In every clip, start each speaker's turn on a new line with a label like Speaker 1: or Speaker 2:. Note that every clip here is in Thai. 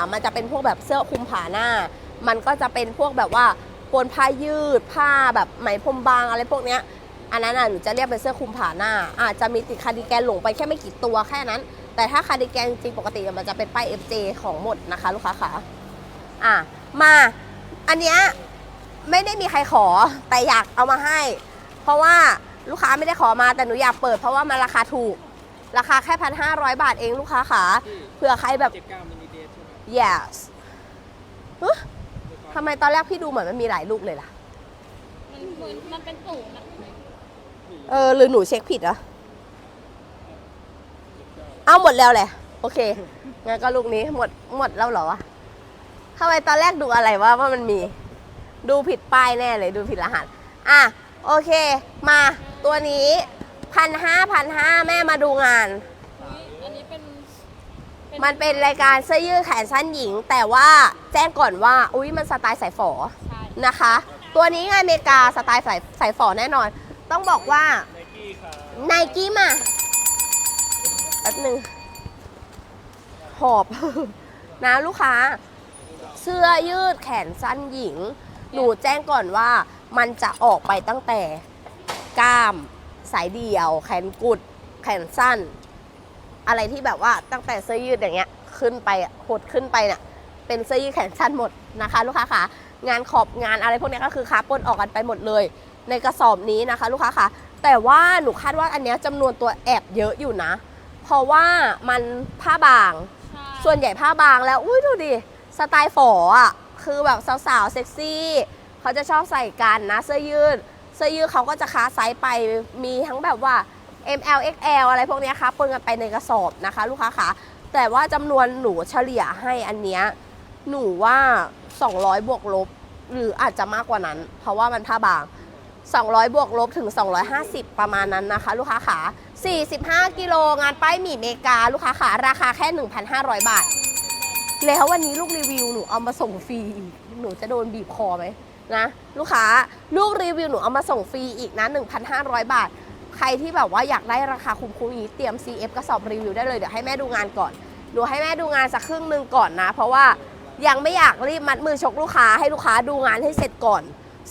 Speaker 1: อมันจะเป็นพวกแบบเสื้อคลุมผาหน้า มันก็จะเป็นพวกแบบว่าปนผ้ายืด ผ้าแบบไหมพรมบางอะไรพวกเนี้ยอันนั้นอะหนูจะเรียกเป็นเสื้อคลุมผาหน้า อาจจะมีติดคาร์ดิแกนหลงไปแค่ไม่กี่ตัวแค่นั้น แต่ถ้าคาร์ดิแกนจริงๆปกติมันจะเป็นป้าย FJ ของหมดนะคะลูกค้าค่ะอะมาอันเนี้ยไม่ได้มีใครขอแต่อยากเอามาให้ เพราะว่าลูกค้าไม่ได้ขอมาแต่หนูอยากเปิดเพราะว่ามันราคาถูก ราคาแค่พันห้าร้อยบาทเองลูกค้าค่ะเผื่อใครแบบ yes เฮ้ยทำไมตอนแรกพี่ดูเหมือนมันมีหลายลูกเลยล่ะ
Speaker 2: มันเหมือนมันเป็นศูนย์นะ
Speaker 1: เออ หรือหนูเช็คผิดเหรอ เอาหมดแล้วแหละ โอเค งั้นก็ลูกนี้หมดหมดแล้วเหรอวะทำไมตอนแรกดูอะไรว่าว่ามันมี ดูผิดป้ายแน่เลยดูผิดรหัส อะ โอเค มาตัวนี้พันห้าพันห้าแม่มาดูงาน
Speaker 2: อุ๊ยอันนี้เป็น
Speaker 1: มันเป็นรายการเสื้อยืดแขนสั้นหญิง แต่ว่าแจ้งก่อนว่า อุ้ยมันสไตล์สายฝอ
Speaker 2: ใช่
Speaker 1: นะคะ ตัวนี้งานอเมริกาสไตล์สายสายฝอแน่นอน ต้องบอกว่า
Speaker 3: ไนกี้ครับ
Speaker 1: ไนกี้มาแป๊บหนึ่งหอบ นะลูกค้า เสื้อยืดแขนสั้นหญิง หนูแจ้งก่อนว่ามันจะออกไปตั้งแต่กล้ามสายเดี่ยว แขนกุด แขนสั้น อะไรที่แบบว่าตั้งแต่เสื้อยืดอย่างเงี้ยขึ้นไปอะหดขึ้นไปเนี่ยเป็นเสื้อยืดแขนสั้นหมดนะคะ ลูกค้าค่ะงานขอบงานอะไรพวกเนี้ยก็คือค้าปนออกกันไปหมดเลย ในกระสอบนี้นะคะ ลูกค้าค่ะแต่ว่าหนูคาดว่าอันเนี้ยจำนวนตัวแอบเยอะอยู่นะ เพราะว่ามันผ้าบาง
Speaker 2: ใช่
Speaker 1: ส่วนใหญ่ผ้าบางแล้วอุ้ยดูดิสไตล์ฝออะคือแบบสาวๆเซ็กซี่เขาจะชอบใส่กันนะเสื้อยืด เสื้อยืดเขาก็จะค้าไซส์ไปมีทั้งแบบว่า ML XL อะไรพวกนี้ค่ะปนกันไปในกระสอบนะคะ ลูกค้าคะแต่ว่าจำนวนหนูเฉลี่ยให้อันเนี้ยหนูว่า 200 บวกลบ หรืออาจจะมากกว่านั้น เพราะว่ามันผ้าบาง 200 บวกลบถึง 250 ประมาณนั้นนะคะ ลูกค้าขา45 กิโลงานป้ายหมี่เมกา ลูกค้าขาราคาแค่ 1,500 บาท แล้ววันนี้ลูกรีวิวหนูเอามาส่งฟรีหนูจะโดนบีบคอไหมนะ ลูกค้าลูกรีวิวหนูเอามาส่งฟรีอีกนะ 1,500 บาท ใครที่แบบว่าอยากได้ราคาคุ้มๆอย่างนี้เตรียม CF กระสอบรีวิวได้เลยเดี๋ยวให้แม่ดูงานก่อนหนูให้แม่ดูงานสักครึ่งหนึ่งก่อนนะ เพราะว่ายังไม่อยากรีบมัดมือชกลูกค้าให้ลูกค้าดูงานให้เสร็จก่อน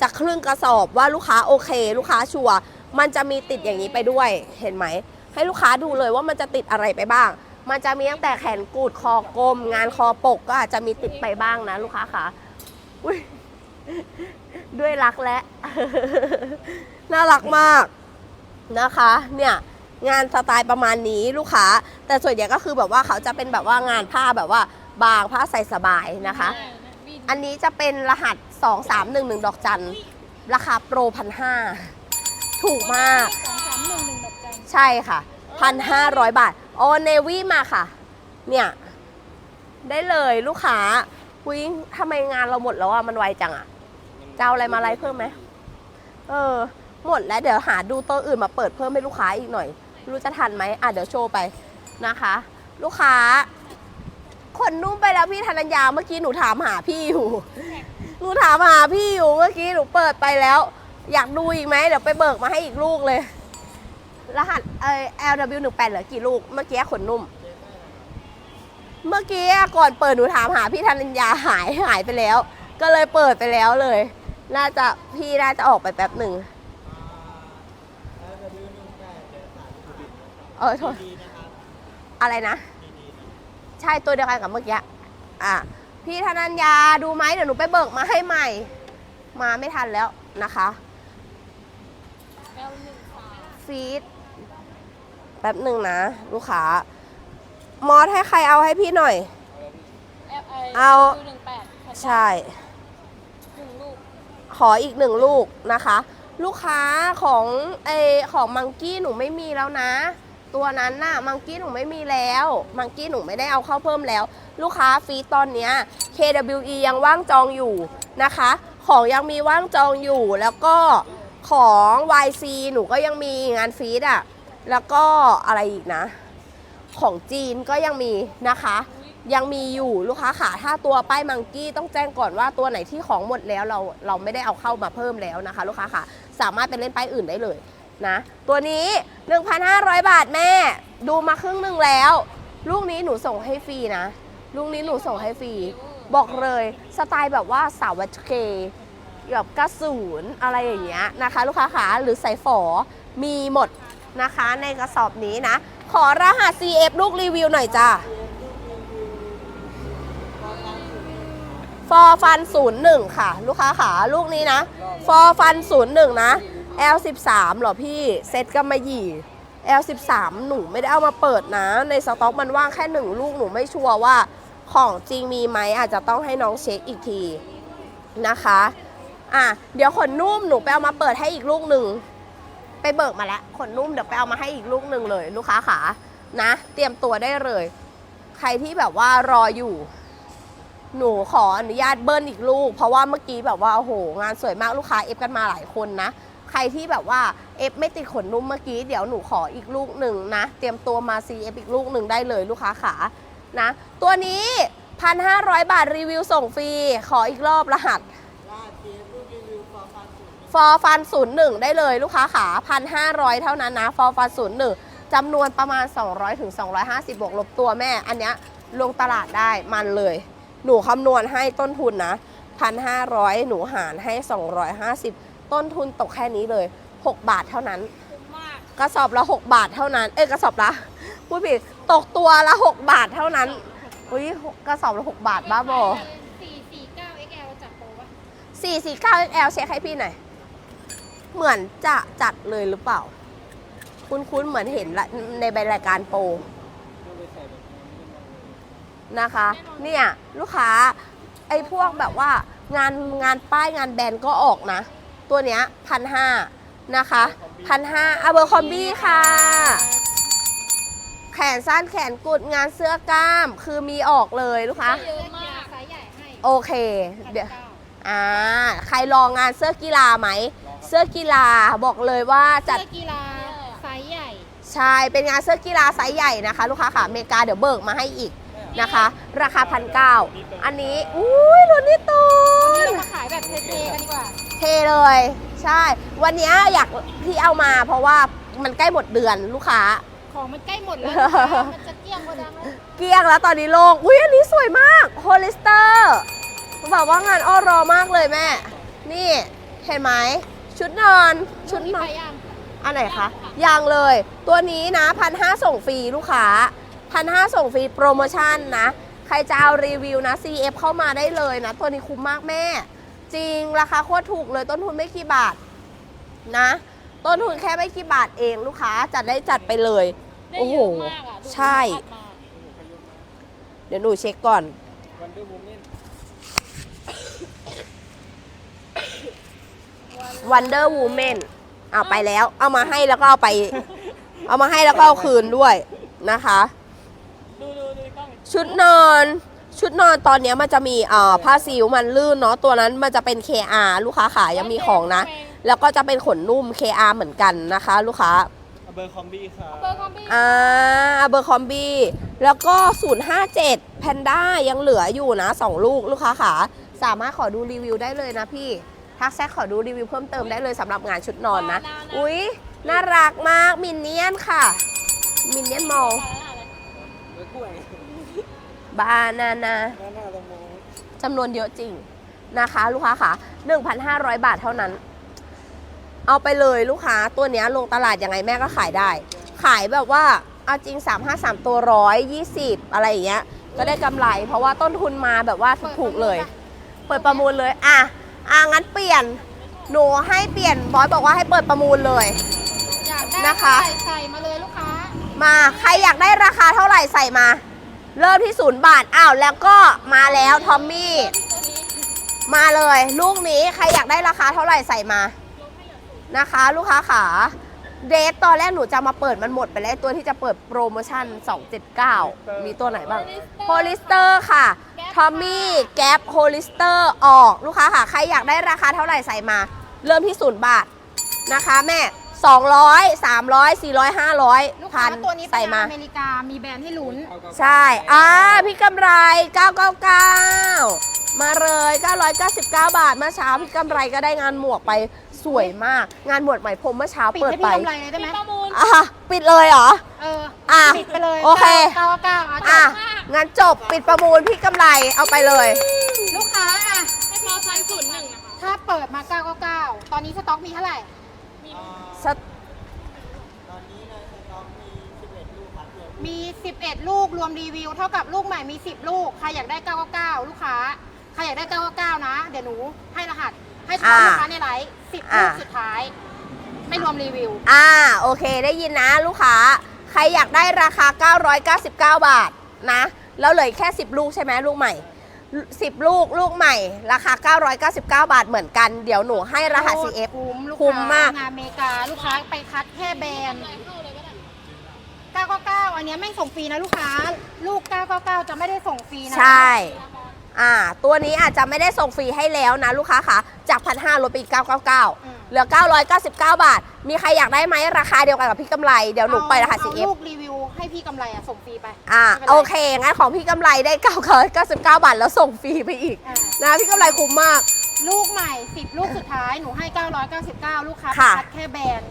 Speaker 1: สักครึ่งกระสอบว่าลูกค้าโอเค ลูกค้าชัวร์มันจะมีติดอย่างนี้ไปด้วยเห็นไหมให้ลูกค้าดูเลยว่ามันจะติดอะไรไปบ้าง มันจะมีตั้งแต่แขนกูดคอกลม งานคอปกก็อาจจะมีติดไปบ้างนะ ลูกค้าค่ะด้วยรักและ น่ารักมาก นะคะเนี่ยงานสไตล์ประมาณนี้ลูกค้า แต่ส่วนใหญ่ก็คือแบบว่าเขาจะเป็นแบบว่างานผ้าแบบว่าบางผ้าใส่สบายนะคะ
Speaker 2: ใช่บิน
Speaker 1: อันนี้จะเป็นรหัส 2311 ดอกจันราคาโปรพันห้าถูกมาก
Speaker 2: สองสามหนึ่งหนึ่งดอกจัน
Speaker 1: ใช่ค่ะพันห้าร้อยบาทโอเนวี่มาค่ะ เนี่ยได้เลยลูกค้าวิ้งทำไมงานเราหมดแล้วอะมันไวจังอะจะเอาอะไรมาไลฟ์เพิ่มไหมเออ หมดแล้วเดี๋ยวหาดูตัวอื่นมาเปิดเพิ่มให้ลูกค้าอีกหน่อย รู้จะทันไหมอะเดี๋ยวโชว์ไปนะคะ ลูกค้าขนนุ่มไปแล้วพี่ธนัญญาเมื่อกี้หนูถามหาพี่อยู่หนูถามหาพี่อยู่เมื่อกี้หนูเปิดไปแล้ว อยากดูอีกไหมเดี๋ยวไปเบิกมาให้อีกลูกเลย รหัสเอ่อ LW 1 8เหลือกี่ลูกเมื่อกี้ขนนุ่ม เมื่อกี้ก่อนเปิดหนูถามหาพี่ธนัญญาหายหายไปแล้ว ก็เลยเปิดไปแล้วเลย น่าจะพี่น่าจะออกไปแป๊บหนึ่ง เออโทษอะไรนะ ใช่ตัวเดียวกันกับเมื่อกี้อะพี่ธนัญญาดูไหมเดี๋ยวหนูไปเบิกมาให้ใหม่ มาไม่ทันแล้วนะคะ
Speaker 2: แอลหนึ่งสาม
Speaker 1: ฟีดแป๊บหนึ่งนะ ลูกค้ามอสให้ใครเอาให้พี่หน่อย
Speaker 2: แอลไอ
Speaker 1: เอา
Speaker 2: หนึ่งแปด
Speaker 1: ใช่
Speaker 2: หนึ่งลูก
Speaker 1: ขออีกหนึ่งลูกนะคะ ลูกค้าของเออของมังกี้หนูไม่มีแล้วนะ ตัวนั้นน่ะมังกี้หนูไม่มีแล้วมังกี้หนูไม่ได้เอาเข้าเพิ่มแล้ว ลูกค้าฟีดตอนเนี้ย KWE ยังว่างจองอยู่นะคะ ของยังมีว่างจองอยู่แล้วก็ของ YC หนูก็ยังมีงานฟีดอะแล้วก็อะไรอีกนะ ของจีนก็ยังมีนะคะ ยังมีอยู่ลูกค้าขาถ้าตัวป้ายมังกี้ต้องแจ้งก่อนว่าตัวไหนที่ของหมดแล้วเราเราไม่ได้เอาเข้ามาเพิ่มแล้วนะคะ ลูกค้าขาสามารถเป็นเล่นป้ายอื่นได้เลย นะตัวนี้ 1,500 บาทแม่ ดูมาครึ่งหนึ่งแล้ว ลูกนี้หนูส่งให้ฟรีนะ ลูกนี้หนูส่งให้ฟรี บอกเลยสไตล์แบบว่าสาววัชเคแบบกระสูนอะไรอย่างเงี้ยนะคะ ลูกค้าขาหรือใส่ฝอมีหมดนะคะในกระสอบนี้นะ ขอรหัส CF ลูกรีวิวหน่อยจ้าฟอฟัน01 ค่ะ ลูกค้าขาลูกนี้นะ ฟอฟัน01 นะ L13 เหรอพี่ เซตกำมะหยี่ L13 หนูไม่ได้เอามาเปิดนะ ในสต็อกมันว่างแค่หนึ่งลูกหนูไม่ชัวร์ว่าของจริงมีไหมอาจจะต้องให้น้องเช็คอีกทีนะคะอะเดี๋ยวขนนุ่มหนูไปเอามาเปิดให้อีกลูกหนึ่งไปเบิกมาแล้วขนนุ่มเดี๋ยวไปเอามาให้อีกลูกหนึ่งเลย ลูกค้าขานะ เตรียมตัวได้เลย ใครที่แบบว่ารออยู่ หนูขออนุญาตเบิ้ลอีกลูก เพราะว่าเมื่อกี้แบบว่าโอ้โหงานสวยมากลูกค้าเอฟกันมาหลายคนนะ ใครที่แบบว่าเอฟไม่ติดขนนุ่มเมื่อกี้เดี๋ยวหนูขออีกลูกหนึ่งนะ เตรียมตัวมา CF อีกลูกหนึ่งได้เลยลูกค้าขานะ ตัวนี้ 1,500 บาทรีวิวส่งฟรี ขออีกรอบรหัส
Speaker 3: ล่าเจลูกรีวิวฟอร์ฟันสุด
Speaker 1: ฟอร์ฟันศูนย์หนึ่งได้เลยลูกค้าขาพันห้าร้อยเท่านั้นนะฟอร์ฟันศูนย์หนึ่งจำนวนประมาณ 200ถึง250 บวกลบตัวแม่ อันเนี้ยลงตลาดได้มันเลย หนูคำนวณให้ต้นทุนนะพันห้าร้อยหนูหารให้ 250 ต้นทุนตกแค่นี้เลย 6 บาทเท่านั้น
Speaker 2: คุ้มมาก
Speaker 1: กระสอบละ 6 บาทเท่านั้น เอ้ยกระสอบละพูดผิดตกตัวละ 6 บาทเท่านั้น อุ้ยกระสอบละ 6 บาทบ้าบอ
Speaker 2: สี่สี่เก้า XL จัดโปรปะ
Speaker 1: 449 XL เช็คให้พี่หน่อย เหมือนจะจัดเลยหรือเปล่า คุ้นๆเหมือนเห็นละในใบรายการโปร
Speaker 3: ดูไปใส่แบบนี้ไม่มองเลย
Speaker 1: นะคะ เนี่ย ลูกค้าไอ้พวกแบบว่างานงานป้ายงานแบรนด์ก็ออกนะ ตัวเนี้ยพันห้านะคะพันห้าอเบอร์คอมบี้ค่ะ แขนสั้นแขนกุดงานเสื้อกล้าม คือมีออกเลยลูกค้า
Speaker 2: เยอะมากไซส์ใหญ่ให้
Speaker 1: โอเค
Speaker 2: พัน
Speaker 1: เดี๋ยว
Speaker 2: เก้า
Speaker 1: อ่าใครลองงานเสื้อกีฬาไหม เสื้อกีฬาบอกเลยว่าจัด
Speaker 2: เสื้อกีฬาไซส์ใหญ่
Speaker 1: ใช่เป็นงานเสื้อกีฬาไซส์ใหญ่นะคะ ลูกค้าค่ะอเมริกาเดี๋ยวเบิกมาให้อีกนะคะ ราคาพันเก้าอันนี้อุ้ยรุ่นนี้ตู
Speaker 2: วันนี้
Speaker 1: น
Speaker 2: เรามาขายแบบเท่ๆกันดีกว่า
Speaker 1: เทเลย ใช่ วันนี้อยากที่เอามาเพราะว่ามันใกล้หมดเดือนลูกค้า
Speaker 2: ของมันใกล้หมดแล้วนะคะมันจะเกลี้ยงกว่าดังแล้ว
Speaker 1: เกลี้ยงแล้วตอนนี้โล่งอุ้ยอันนี้สวยมากโฮลิสเตอร์แบบว่างานอ้อรอมากเลยแม่ นี่เห็นไหมชุดนอน ชุดนอน
Speaker 2: ไปยัง
Speaker 1: อันไหนคะยังเลย ตัวนี้นะพันห้าส่งฟรีลูกค้าพันห้าส่งฟรีโปรโมชั่นนะ ใครจะเอารีวิวนะ CF เข้ามาได้เลยนะ ตัวนี้คุ้มมากแม่ จริงราคาโคตรถูกเลยต้นทุนไม่กี่บาทนะ ต้นทุนแค่ไม่กี่บาทเองลูกค้าจัดได้จัดไปเลย
Speaker 2: ได้
Speaker 1: โอ้
Speaker 2: เย
Speaker 1: โห
Speaker 2: อะมากอะดู
Speaker 1: ใช่
Speaker 2: คัดมา
Speaker 1: เดี๋ยวหนูเช็คก่อน
Speaker 3: วันเดอร์วูแมน
Speaker 1: Wonder Woman เอาไปแล้ว เอามาให้แล้วก็เอาไป เอามาให้แล้วก็เอาคืนด้วยนะคะ
Speaker 2: ดูดูดูกล้อง
Speaker 1: ชุดนอน ชุดนอนตอนเนี้ยมันจะมีเอ่อผ้าซิวมันลื่นเนาะตัวนั้นมันจะเป็น KR ลูกค้าขายังมีของนะ แล้วก็จะเป็นขนนุ่ม KR เหมือนกันนะคะ ลูกค้า
Speaker 3: อเบอร์คอมบี้ครับ
Speaker 2: เบอร์คอมบี้
Speaker 1: อ่าเบอร์คอมบี้แล้วก็ 057 Panda ยังเหลืออยู่นะ 2 ลูกลูกค้าขาสามารถขอดูรีวิวได้เลยนะพี่ทักแซกขอดูรีวิวเพิ่มเติมได้เลยสำหรับงานชุดนอนนะ อุ๊ย น่ารักมากมินเนี่ยนค่ะ มินเนี่ยนมอล
Speaker 3: เบอร์กล้วย
Speaker 1: บานานา
Speaker 3: หน้าหน้าตะโม
Speaker 1: จำนวนเยอะจริงนะคะ ลูกค้าค่ะ1,500 บาทเท่านั้น เอาไปเลยลูกค้าตัวเนี้ยลงตลาดยังไงแม่ก็ขายได้ ขายแบบว่าเอาจริง 353 ตัวร้อย20อะไรอย่างเงี้ยก็ได้กำไรเพราะว่าต้นทุนมาแบบว่าถูกๆเลย เปิดประมูลเลยอะอะงั้นเปลี่ยนหนูให้เปลี่ยนบอสบอกว่าให้เปิดประมูลเลย
Speaker 2: อยากได้
Speaker 1: นะคะ
Speaker 2: ใส่ใส่มาเลยลูกค้า
Speaker 1: มาใครอยากได้ราคาเท่าไหร่ใส่มา เริ่มที่ศูนย์บาท อ้าว แล้วก็มาแล้ว ทอมมี่ มาเลย ลูกนี้ใครอยากได้ราคาเท่าไหร่ใส่มา นะคะ ลูกค้าขาเดทตอนแรกหนูจะมาเปิดมันหมดไปแล้วตัวที่จะเปิดโปรโมชั่น 279 มีตัวไหนบ้างโฮลิสเตอร์ค่ะ ทอมมี่แก๊ปโฮลิสเตอร์ออก ลูกค้าค่ะ ใครอยากได้ราคาเท่าไหร่ใส่มา เริ่มที่ศูนย์บาทนะคะแม่ 200 300 400 500
Speaker 2: ลูก
Speaker 1: พั
Speaker 2: ค้านตัวนี้
Speaker 1: ใส่มา
Speaker 2: อเมริกา มีแบรนด์ให้ลุ้น
Speaker 1: ใช่ อ่า พี่กำไร 999 มาเลย 999 บาท เมื่อเช้าพี่กำไรก็ได้งานหมวกไปสวยมาก งานหมวดใหม่พรมเมื่อเช้า
Speaker 2: ปิด
Speaker 1: เปิด
Speaker 2: ให้
Speaker 1: ไป
Speaker 2: พี่กำไรเลยได้ไหม
Speaker 3: ประมูล
Speaker 1: อะ ปิดเลยเหรอ
Speaker 2: เออ
Speaker 1: อะ
Speaker 2: ปิดไปเลย
Speaker 1: โอเค
Speaker 2: เก้าเก้าเอาจ
Speaker 1: อะ
Speaker 2: บ
Speaker 1: งั้นจบปิดประมูลพี่กำไรเอาไปเลย
Speaker 2: ลูกค้าอะให้พอพันศูนย์หนึ่งถ้าเปิดมา999ตอนนี้สต็อกมีเท่าไหร่
Speaker 1: สต
Speaker 2: มี 11 ลูกรวมรีวิว เท่ากับลูกใหม่มี 10 ลูก ใครอยากได้ 999 ลูกค้า ใครอยากได้ 999 นะ เดี๋ยวหนู ให้รหัส ให้เฉพาะ
Speaker 1: อ่า
Speaker 2: ลูกค้าในไลฟ์10
Speaker 1: อ่า
Speaker 2: ลูกสุดท้าย ไม่รวมรีวิว
Speaker 1: อ่าโอเคได้ยินนะลูกค้า ใครอยากได้ราคา 999 บาทนะ แล้วเหลืออกแค่ 10 ลูกใช่ไหมลูกใหม่ 10 ลูกลูกใหม่ ราคา 999 บาทเหมือนกัน เดี๋ยวหนูให้รหัส CF
Speaker 2: คุ้มลูก
Speaker 1: คุ้ม
Speaker 2: ค้
Speaker 1: มาก
Speaker 2: งานอเมริกาลูกค้าไปคัดแค่แบรนด์999 อันเนี้ยไม่ส่งฟรีนะลูกค้า ลูก 999 จะไม่ได้ส่งฟรีนะ
Speaker 1: ใช่ อ่าตัวนี้อาจจะไม่ได้ส่งฟรีให้แล้วนะลูกค้าค่ะจากพันห้าลดไปอีก999 เหลือ 999 บาท มีใครอยากได้ไหมราคาเดียวกันกับพี่กำไรเดี๋ยวหนูไปรหัส
Speaker 2: เอา
Speaker 1: CF
Speaker 2: ลูกรีวิวให้พี่กำไรอะส่งฟรีไป
Speaker 1: อ่า
Speaker 2: ไม่เป็นไร
Speaker 1: โอเคงั้นของพี่กำไรได้ 999 บาท แล้วส่งฟรีไปอีก
Speaker 2: อ่า
Speaker 1: นะพี่กำไรคุ้มมาก
Speaker 2: ลูกใหม่ 10 ลูกสุดท้าย หนูให้ 999 ลูกค้า
Speaker 1: ค่ะ
Speaker 2: คัดแค่แบรนด์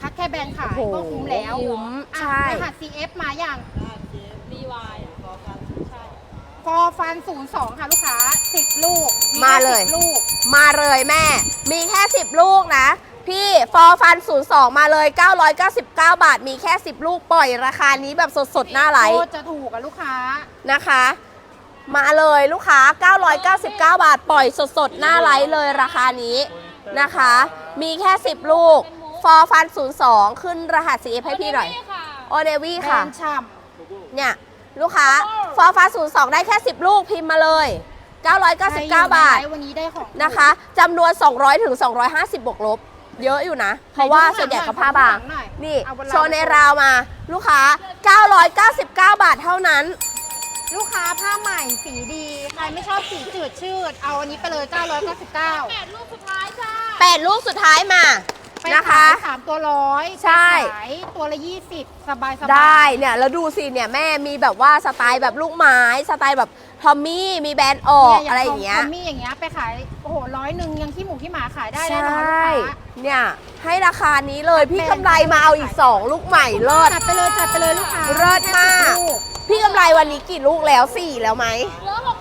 Speaker 2: คัดแค่แบรนด์ขาย
Speaker 1: โอ้โห
Speaker 2: ก็คุ้มแล้ว
Speaker 1: คุ้ม
Speaker 2: อะ
Speaker 1: ใช่
Speaker 2: รหัส CF มาอย่างรี วายฟอฟัน 02 ค่ะลูกค้า 10 ลูก
Speaker 1: มาเลย
Speaker 2: แค่10ลูก
Speaker 1: มาเลยแม่ มีแค่ 10 ลูกนะ พี่ฟอร์ฟัน 02 มาเลย 999 บาท มีแค่ 10 ลูกปล่อยราคานี้แบบสดๆ หน้าไล
Speaker 2: โค
Speaker 1: ฟ์
Speaker 2: ตรจะถูกอะลูกค้า
Speaker 1: นะคะ มาเลยลูกค้า 999 บาท ปล่อยสดๆ หน้าไลฟ์เลยราคานี้นะคะ มีแค่ 10 ลูก ฟอร์ฟัน 02 ขึ้นรหัส CF ให้พี่หน่อย โอเดวี่
Speaker 2: แบร
Speaker 1: ค่ะ
Speaker 2: นด์ฉ่
Speaker 1: เนี่ย ลูกค้า ฟอร์ฟัน02ได้แค่ 10 ลูกพิมพ์มาเลยำ999 บาท
Speaker 2: ใครอยู่ในไลฟ์วันนี้ได้ของถูก
Speaker 1: นะคะจำนวน 200ถึง250 บวกลบ เยอะอยู่นะ เพราะว่าส่วนใหญ่ก็ผ้าบาง
Speaker 2: หน่อย
Speaker 1: นี่
Speaker 2: เอาบน
Speaker 1: โชว์ในราวมา ลูกค้า 999 บาทเท่านั้น
Speaker 2: ลูกค้าผ้าใหม่สีดี ใครไม่ชอบสีจืดชืด เอาอันนี้ไปเลย 999
Speaker 1: 8 ลูกสุดท้ายมา
Speaker 2: ไป
Speaker 1: นะคะ
Speaker 2: ขายสามตัวร้อย
Speaker 1: ใช่
Speaker 2: ไปขายตัวละ20สบายสบาย
Speaker 1: ได้เนี่ยแล้วดูสิเนี่ยแม่มีแบบว่าสไตล์แบบลูกไม้สไตล์แบบทอมมี่มีแบรนด์ออกอะไรอย่างเงี้ย
Speaker 2: ทอมมี่อย่างเงี้ยไปขายโอ้โหร้อยหนึ่งยังขี้หมูขี้หมาขายได้
Speaker 1: ใช
Speaker 2: แน่นอนลูก่ค้า
Speaker 1: เนี่ยให้ราคานี้เลยพี่
Speaker 2: แบรนด์
Speaker 1: กำไรมาเอาอีก 2 ลูกใหม่เลิศ
Speaker 2: จัดไปเลยจัดไปเลยลูกค้า
Speaker 1: เลิศมาก
Speaker 2: แค่สิบลูก
Speaker 1: พี่กำไรวันนี้กี่ลูกแล้ว 4 แล้วไหม
Speaker 2: เหลือหก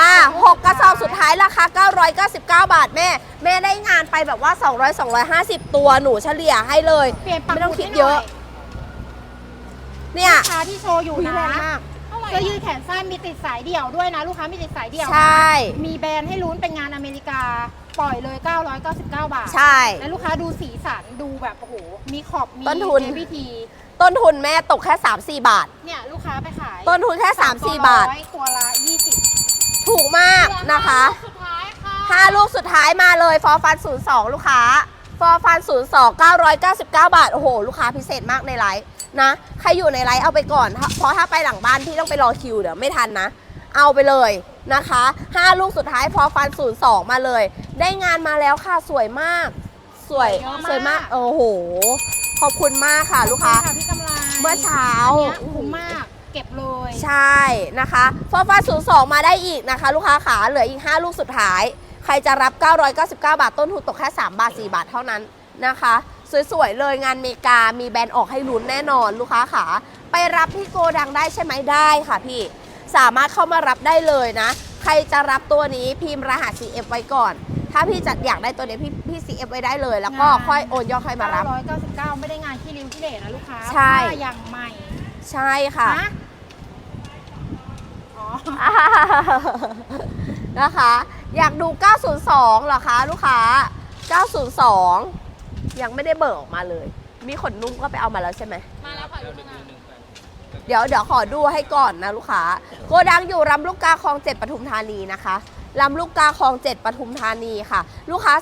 Speaker 1: มา 6 กระสอบสุดท้ายราคา 999 บาทแม่ แม่ได้งานไปแบบว่า 200 250 ตัวหนูเฉลี่ยให้เลย
Speaker 2: เปลี่ยนปัก
Speaker 1: ไม่ต้อง
Speaker 2: หมุ
Speaker 1: คิด
Speaker 2: ให้หน่
Speaker 1: เยอะ เนี่ย
Speaker 2: ลูกค้าที่โชว์อยู่
Speaker 1: อุ๊ย
Speaker 2: นะ
Speaker 1: แรงมาก
Speaker 2: เสื้อยืดแขนสั้นมีติดสายเดี่ยวด้วยนะ ลูกค้ามีติดสายเดี่ยวนะ
Speaker 1: ใช่
Speaker 2: มีแบรนด์ให้ลุ้นเป็นงานอเมริกาปล่อยเลย 999 บาท
Speaker 1: ใช่
Speaker 2: แล้วลูกค้าดูสีสันดูแบบโอ้โหมีขอบมี
Speaker 1: ต้นทุน
Speaker 2: วิธี
Speaker 1: ต้นทุนแม่ตกแค่ 3-4 บาท
Speaker 2: เนี่ยลูกค้าไปขาย
Speaker 1: ต้นทุนแค่ 3-4 บาท
Speaker 2: ร้อยตัวละ20
Speaker 1: ถูกมากนะคะ
Speaker 2: สุดท้ายค่ะ
Speaker 1: 5ลูกสุดท้ายมาเลยฟอร์ฟัน02 ลูกค้า ฟอร์ฟัน02 999 บาท โอ้โห ลูกค้าพิเศษมากในไลฟ์นะ ใครอยู่ในไลฟ์เอาไปก่อน เพราะถ้าไปหลังบ้านพี่ต้องไปรอคิวเดี๋ยวไม่ทันนะ เอาไปเลยนะคะ 5 ลูกสุดท้ายฟอร์ฟัน02 มาเลย ได้งานมาแล้วค่ะสวยมาก สวย
Speaker 2: เยอะมาก
Speaker 1: สวยมาก โอ้โห ขอบคุณมากค่ะ ลูกค้า
Speaker 2: ขอบณะพี่กำไร
Speaker 1: เมื่อเช้า
Speaker 2: อันเนี้ยคุ้มมาก เก็บเลย
Speaker 1: ใช่นะคะฟอร์ฟัน02มาได้อีกนะคะ ลูกค้าขาเหลืออีก 5 ลูกสุดท้าย ใครจะรับ 999 บาท ต้นทุนตกแค่ 3 บาท 4 บาทเท่านั้นนะคะ สวยๆ เลยงานเมกา มีแบรนด์ออกให้ลุ้นแน่นอนลูกค้าขาไปรับที่โกดังได้ใช่ไหมได้ค่ะพี่ สามารถเข้ามารับได้เลยนะ ใครจะรับตัวนี้พิมพ์รหัส CF ไว้ก่อน ถ้าพี่จะอยากได้ตัวนี้พี่พี่ CF ไว้ได้เลย แล้วก็ค่อยโอนยอดค่อยมารับ
Speaker 2: 999 ไม่ได้งานที่ริ้วที่เหล่นะลูกค้า
Speaker 1: ใช่
Speaker 2: ผ้าอย่างใหม่
Speaker 1: ใช่ค่ะ
Speaker 2: นะอ๋อ
Speaker 1: นะคะ อยากดู 902เหรอคะลูกค้า 902 ยังไม่ได้เบิกออกมาเลย มีขนนุ่มก็ไปเอามาแล้วใช่ไหม
Speaker 2: มาแล้วค่ะลูกค้า
Speaker 1: เดี๋ยวเดี๋ยวขอดูให้ก่อนนะลูกค้า โกดังอยู่ลำลูกกาคลองเจ็ดปทุมธานีนะคะลำลูกกาคลองเจ็ดปทุมธานีค่ะ ลูกค้า